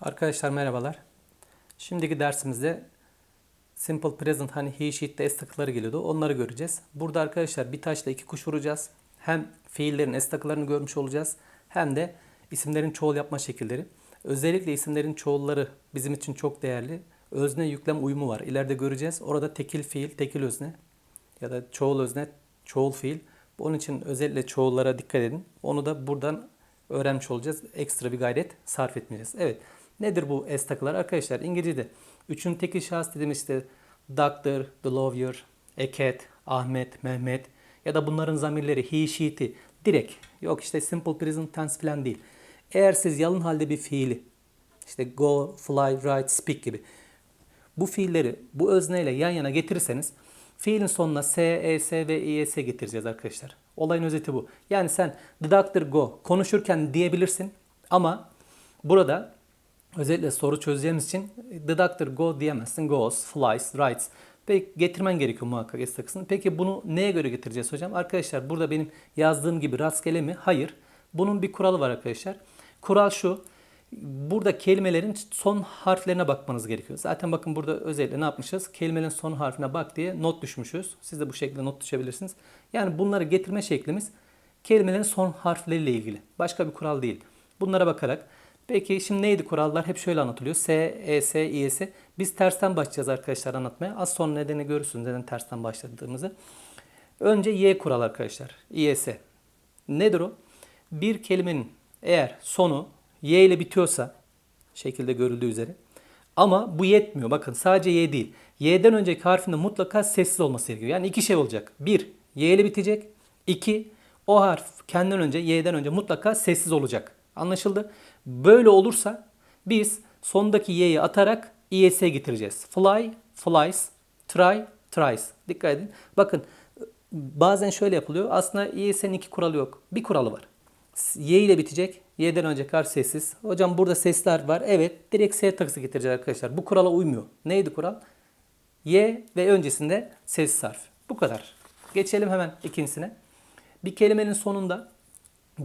Arkadaşlar merhabalar. Şimdiki dersimizde Simple Present hani he, she'de s takıları geliyordu. Onları göreceğiz. Burada arkadaşlar bir taşla iki kuş vuracağız. Hem fiillerin s takılarını görmüş olacağız. Hem de isimlerin çoğul yapma şekilleri. Özellikle isimlerin çoğulları bizim için çok değerli. Özne yüklem uyumu var. İleride göreceğiz. Orada tekil fiil, tekil özne ya da çoğul özne, çoğul fiil. Onun için özellikle çoğullara dikkat edin. Onu da buradan öğrenmiş olacağız. Ekstra bir gayret sarf etmeyeceğiz. Evet. Nedir bu S takılar? Arkadaşlar İngilizce'de üçün tekil şahıs dediğimiz işte doctor, the lawyer, cat, Ahmet, Mehmet ya da bunların zamirleri he, she'ti direkt yok işte simple present tense falan değil. Eğer siz yalın halde bir fiili işte go, fly, write, speak gibi bu fiilleri bu özneyle yan yana getirirseniz fiilin sonuna s, es ve is getireceğiz arkadaşlar. Olayın özeti bu. Yani sen the doctor go konuşurken diyebilirsin ama burada özellikle soru çözeceğimiz için the doctor go diyemezsin. Goes, flies, writes. Peki getirmen gerekiyor muhakkak S takısını. Peki bunu neye göre getireceğiz hocam? Arkadaşlar burada benim yazdığım gibi rastgele mi? Hayır. Bunun bir kuralı var arkadaşlar. Kural şu. Burada kelimelerin son harflerine bakmanız gerekiyor. Zaten bakın burada özellikle ne yapmışız? Kelimelerin son harfine bak diye not düşmüşüz. Siz de bu şekilde not düşebilirsiniz. Yani bunları getirme şeklimiz kelimelerin son harfleriyle ilgili. Başka bir kural değil. Bunlara bakarak Peki şimdi neydi kurallar? Hep şöyle anlatılıyor. S, E, S, İ, S. Biz tersten başlayacağız arkadaşlar anlatmaya. Az sonra nedeni görürsünüz neden tersten başladığımızı. Önce Y kural arkadaşlar. İ, S. Nedir o? Bir kelimenin eğer sonu Y ile bitiyorsa şekilde görüldüğü üzere ama bu yetmiyor. Bakın sadece Y değil. Y'den önceki harfinde mutlaka sessiz olması gerekiyor. Yani iki şey olacak. Bir, Y ile bitecek. İki, o harf kendinden önce Y'den önce mutlaka sessiz olacak. Anlaşıldı? Böyle olursa biz sondaki y'yi atarak es getireceğiz. Fly, flies, try, tries. Dikkat edin. Bakın bazen şöyle yapılıyor. Aslında es'in iki kuralı yok. Bir kuralı var. Y ile bitecek. Y'den önce harf sessiz. Hocam burada sesli harf var. Evet. Direkt S takısı getireceğiz arkadaşlar. Bu kurala uymuyor. Neydi kural? Y ve öncesinde sessiz harf. Bu kadar. Geçelim hemen ikincisine. Bir kelimenin sonunda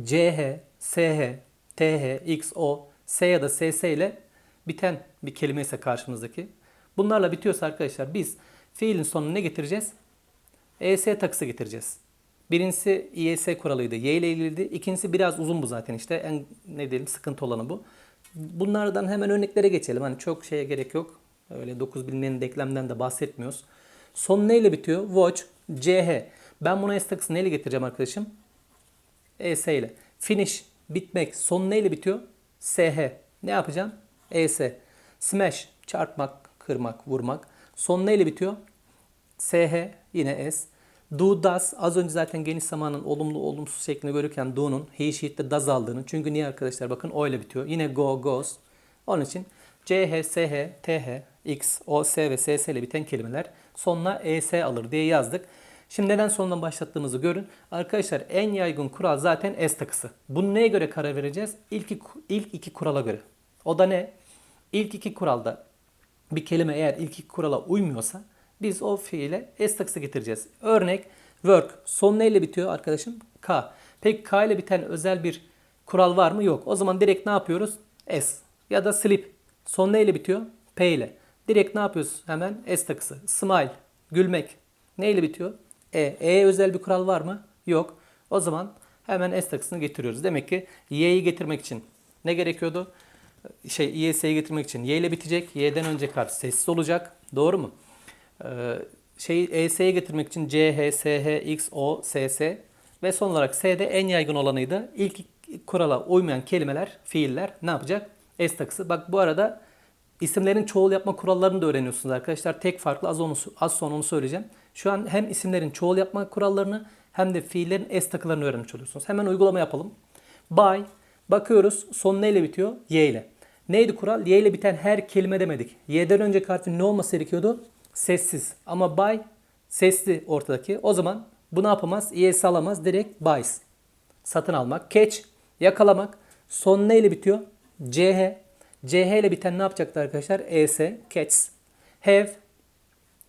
CH, SH, TH, X, O, S ya da SS ile biten bir kelime ise karşımızdaki. Bunlarla bitiyorsa arkadaşlar biz fiilin sonuna ne getireceğiz? ES takısı getireceğiz. Birincisi İES kuralıydı. Y ile ilgiliydi. İkincisi biraz uzun bu zaten işte. En ne diyelim sıkıntı olanı bu. Bunlardan hemen örneklere geçelim. Hani çok şeye gerek yok. Öyle 9 bilinmeyen denklemden de bahsetmiyoruz. Son neyle bitiyor? Watch, CH. Ben buna S takısı neyle getireceğim arkadaşım? ES ile. Finish, bitmek son neyle bitiyor? SH. Ne yapacağım? ES. Smash çarpmak, kırmak, vurmak. Son neyle bitiyor? SH yine S. Do, does az önce zaten geniş zamanın olumlu olumsuz şeklinde görürken do'nun he, she'de does aldığını. Çünkü niye arkadaşlar bakın o ile bitiyor. Yine go, goes. Onun için CH, SH, TH, X, O, S ve SS ile biten kelimeler sonuna ES alır diye yazdık. Şimdi neden sondan başlattığımızı görün. Arkadaşlar en yaygın kural zaten S takısı. Bunu neye göre karar vereceğiz? İlk iki, ilk iki kurala göre. O da ne? İlk iki kuralda bir kelime eğer ilk iki kurala uymuyorsa biz o fiile S takısı getireceğiz. Örnek work. Son neyle bitiyor arkadaşım? K. Peki K ile biten özel bir kural var mı? Yok. O zaman direkt ne yapıyoruz? S. Ya da sleep. Son neyle bitiyor? P ile. Direkt ne yapıyoruz? Hemen S takısı. Smile. Gülmek. Neyle bitiyor? E. E özel bir kural var mı? Yok. O zaman hemen S takısını getiriyoruz. Demek ki Y'yi getirmek için ne gerekiyordu? Şey İS'yi getirmek için Y ile bitecek. Y'den önce kart sessiz olacak. Doğru mu? Ee, şey ES'yi getirmek için CH, SH, X, O, SS ve son olarak S'de en yaygın olanıydı. İlk kurala uymayan kelimeler, fiiller ne yapacak? S takısı. Bak bu arada isimlerin çoğul yapma kurallarını da öğreniyorsunuz arkadaşlar. Tek farklı az, onu, az sonra onu söyleyeceğim. Şu an hem isimlerin çoğul yapma kurallarını hem de fiillerin S takılarını öğrenmiş oluyorsunuz. Hemen uygulama yapalım. By bakıyoruz son neyle bitiyor? Y ile. Neydi kural? Y ile biten her kelime demedik. Y'den önce harfin ne olması gerekiyordu? Sessiz. Ama by sesli ortadaki. O zaman bu ne yapamaz? ES alamaz. Direkt buys. Satın almak. Catch. Yakalamak. Son neyle bitiyor? CH. CH ile biten ne yapacaktı arkadaşlar? ES. Catch. Have.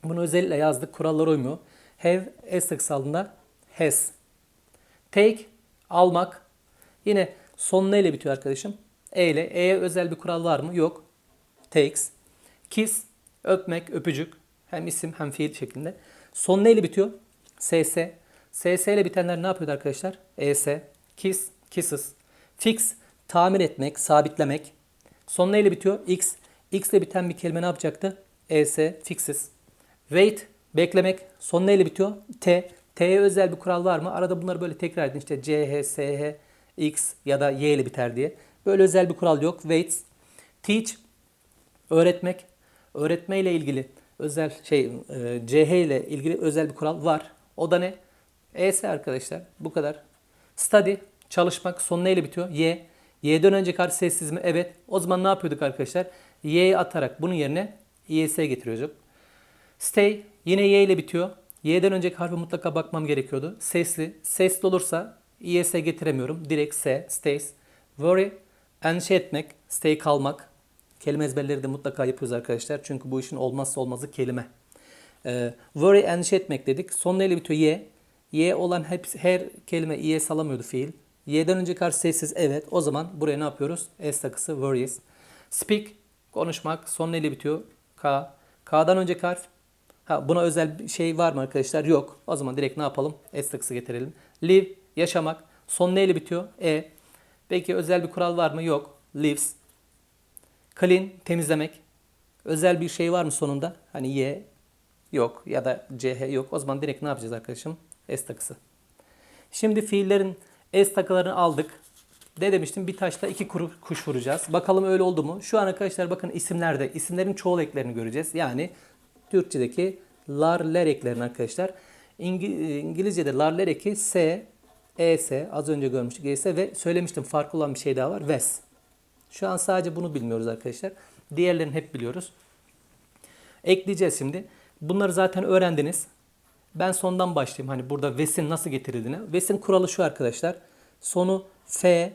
Bunu özellikle yazdık. Kurallara uymuyor. Have S kısaldığında has. Take almak. Yine son neyle bitiyor arkadaşım? E ile. E'ye özel bir kural var mı? Yok. Takes. Kiss. Öpmek, öpücük. Hem isim hem fiil şeklinde. Son neyle bitiyor? SS. SS ile bitenler ne yapıyordu arkadaşlar? ES. Kiss. Kisses. Fix. Tamir etmek, sabitlemek. Son neyle bitiyor? X. X ile biten bir kelime ne yapacaktı? ES. Fixes. Wait. Beklemek. Son neyle bitiyor? T. T'ye özel bir kural var mı? Arada bunları böyle tekrar edin. İşte C, H, S, H, X ya da Y ile biter diye. Böyle özel bir kural yok. Wait. Teach. Öğretmek. Öğretme ile ilgili özel şey e, CH ile ilgili özel bir kural var. O da ne? ES arkadaşlar. Bu kadar. Study. Çalışmak. Son neyle bitiyor? Y. Y'den önce karşı sessiz mi? Evet. O zaman ne yapıyorduk arkadaşlar? Y'yi atarak bunun yerine ES getiriyorduk. Stay yine Y ile bitiyor. Y'den önceki harfe mutlaka bakmam gerekiyordu. Sesli. Sesli olursa ES getiremiyorum. Direkt S. Stays. Worry. Endişe etmek. Stay kalmak. Kelime ezberleri de mutlaka yapıyoruz arkadaşlar. Çünkü bu işin olmazsa olmazı kelime. Ee, worry endişe etmek dedik. Son neyle bitiyor? Y. Y olan hepsi, her kelime İ'ye salamıyordu fiil. Y'den önce karşı sessiz evet. O zaman buraya ne yapıyoruz? S takısı worries. Speak konuşmak. Son neyle bitiyor? K. K'dan önce harf. Ha, buna özel bir şey var mı arkadaşlar? Yok. O zaman direkt ne yapalım? S getirelim. Live yaşamak. Son neyle bitiyor? E. Peki özel bir kural var mı? Yok. Lives. Clean temizlemek. Özel bir şey var mı sonunda? Hani Y yok ya da CH yok. O zaman direkt ne yapacağız arkadaşım? S takısı. Şimdi fiillerin S takılarını aldık. Ne demiştim? Bir taşla iki kuru, kuş vuracağız. Bakalım öyle oldu mu? Şu an arkadaşlar bakın isimlerde isimlerin çoğul eklerini göreceğiz. Yani Türkçedeki lar ler eklerini arkadaşlar. İngi- İngilizce'de lar ler eki S, ES az önce görmüştük ES ve söylemiştim farklı olan bir şey daha var. Wes. Şu an sadece bunu bilmiyoruz arkadaşlar. Diğerlerini hep biliyoruz. Ekleyeceğiz şimdi. Bunları zaten öğrendiniz. Ben sondan başlayayım. Hani burada vesin nasıl getirildiğine. Vesin kuralı şu arkadaşlar. Sonu F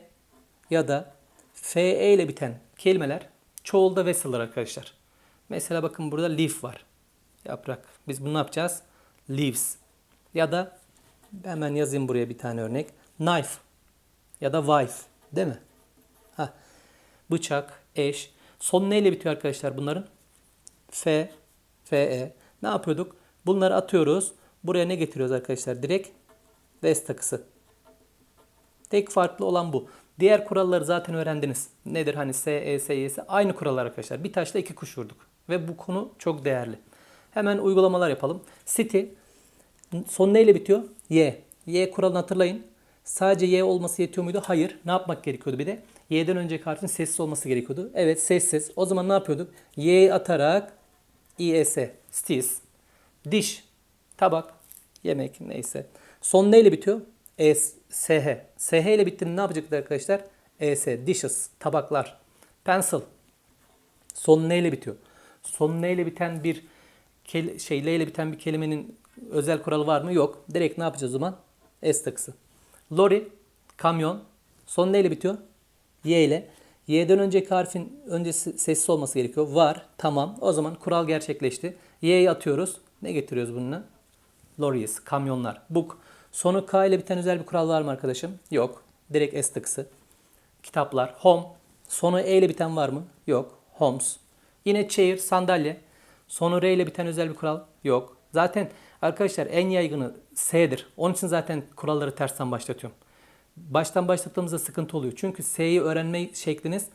ya da FE ile biten kelimeler çoğulda vessel arkadaşlar. Mesela bakın burada leaf var. Yaprak. Biz bunu yapacağız? Leaves. Ya da hemen yazayım buraya bir tane örnek. Knife ya da wife. Değil mi? Ha. Bıçak, eş. Son neyle bitiyor arkadaşlar bunların? F, FE. Ne yapıyorduk? Bunları atıyoruz. Buraya ne getiriyoruz arkadaşlar? Direkt vest takısı. Tek farklı olan bu. Diğer kuralları zaten öğrendiniz. Nedir hani S, E, S, Y, S? Aynı kurallar arkadaşlar. Bir taşla iki kuş vurduk. Ve bu konu çok değerli. Hemen uygulamalar yapalım. City son neyle bitiyor? Y. Y kuralını hatırlayın. Sadece Y olması yetiyor muydu? Hayır. Ne yapmak gerekiyordu bir de? Y'den önceki harfin sessiz olması gerekiyordu. Evet sessiz. O zaman ne yapıyorduk? Y'yi atarak İS. Stis. Diş. Tabak. Yemek neyse. Son neyle bitiyor? E, SH. SH ile bittiğinde ne yapacaktı arkadaşlar? ES. Dishes. Tabaklar. Pencil. Son neyle bitiyor? Son neyle biten bir şey L ile biten bir kelimenin özel kuralı var mı? Yok. Direkt ne yapacağız o zaman? S takısı. Lorry, kamyon. Son neyle bitiyor? Y ile. Y'den önceki harfin öncesi sessiz olması gerekiyor. Var. Tamam. O zaman kural gerçekleşti. Y'yi atıyoruz. Ne getiriyoruz bununla? Lorries, kamyonlar. Book. Sonu K ile biten özel bir kural var mı arkadaşım? Yok. Direkt S takısı. Kitaplar. Home. Sonu E ile biten var mı? Yok. Homes. Yine chair, sandalye. Sonu R ile biten özel bir kural? Yok. Zaten arkadaşlar en yaygını S'dir. Onun için zaten kuralları tersten başlatıyorum. Baştan başlattığımızda sıkıntı oluyor. Çünkü S'yi öğrenme şekliniz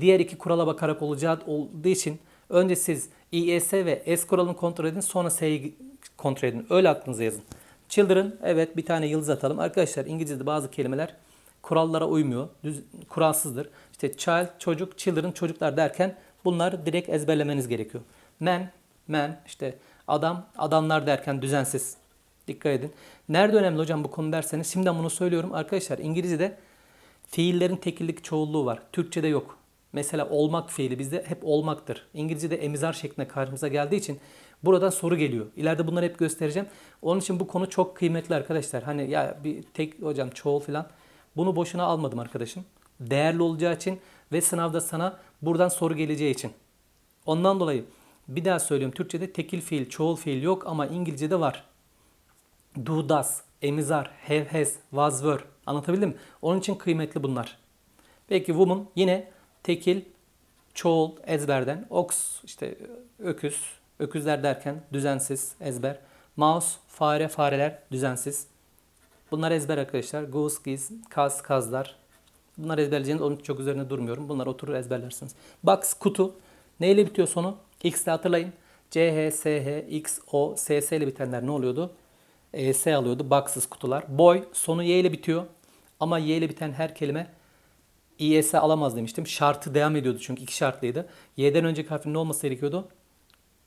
diğer iki kurala bakarak olacağı olduğu için önce siz İES ve S kuralını kontrol edin sonra S'yi kontrol edin. Öyle aklınıza yazın. Children evet bir tane yıldız atalım. Arkadaşlar İngilizce'de bazı kelimeler kurallara uymuyor. Düz, kuralsızdır. İşte child çocuk, children çocuklar derken bunlar direkt ezberlemeniz gerekiyor. Men, men işte adam, adamlar derken düzensiz. Dikkat edin. Nerede önemli hocam bu konu derseniz şimdiden bunu söylüyorum. Arkadaşlar İngilizce'de fiillerin tekillik çoğulluğu var. Türkçe'de yok. Mesela olmak fiili bizde hep olmaktır. İngilizce'de emizar şeklinde karşımıza geldiği için buradan soru geliyor. İleride bunları hep göstereceğim. Onun için bu konu çok kıymetli arkadaşlar. Hani ya bir tek hocam çoğul falan. Bunu boşuna almadım arkadaşım. Değerli olacağı için ve sınavda sana buradan soru geleceği için. Ondan dolayı bir daha söylüyorum. Türkçe'de tekil fiil, çoğul fiil yok ama İngilizce'de var. Do, does, emizar, have, has, was, were. Anlatabildim mi? Onun için kıymetli bunlar. Peki woman yine tekil, çoğul ezberden, ox işte öküz, öküzler derken düzensiz ezber. Mouse, fare, fareler düzensiz. Bunlar ezber arkadaşlar. Goose, geese, kaz, kazlar. Bunlar ezberleyeceğiniz onun çok üzerine durmuyorum. Bunlar oturur ezberlersiniz. Box, kutu. Neyle bitiyor sonu? X ile hatırlayın. C, H, S, H, X, O, S, S ile bitenler ne oluyordu? E, S alıyordu. Box'sız kutular. Boy, sonu Y ile bitiyor. Ama Y ile biten her kelime İS alamaz demiştim. Şartı devam ediyordu çünkü iki şartlıydı. Y'den önceki harfin ne olması gerekiyordu?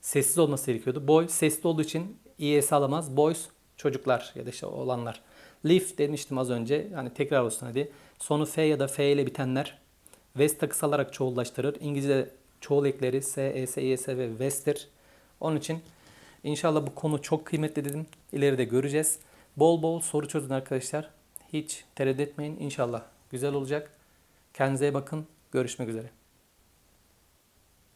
Sessiz olması gerekiyordu. Boy sesli olduğu için İS alamaz. Boys çocuklar ya da işte olanlar. Leaf demiştim az önce. Hani tekrar olsun hadi. Sonu F ya da F ile bitenler West'a kısalarak çoğullaştırır. İngilizce çoğul ekleri S, E, S, E, S ve West'tir. Onun için inşallah bu konu çok kıymetli dedim. İleride göreceğiz. Bol bol soru çözün arkadaşlar. Hiç tereddüt etmeyin. İnşallah güzel olacak. Kendinize bakın. Görüşmek üzere.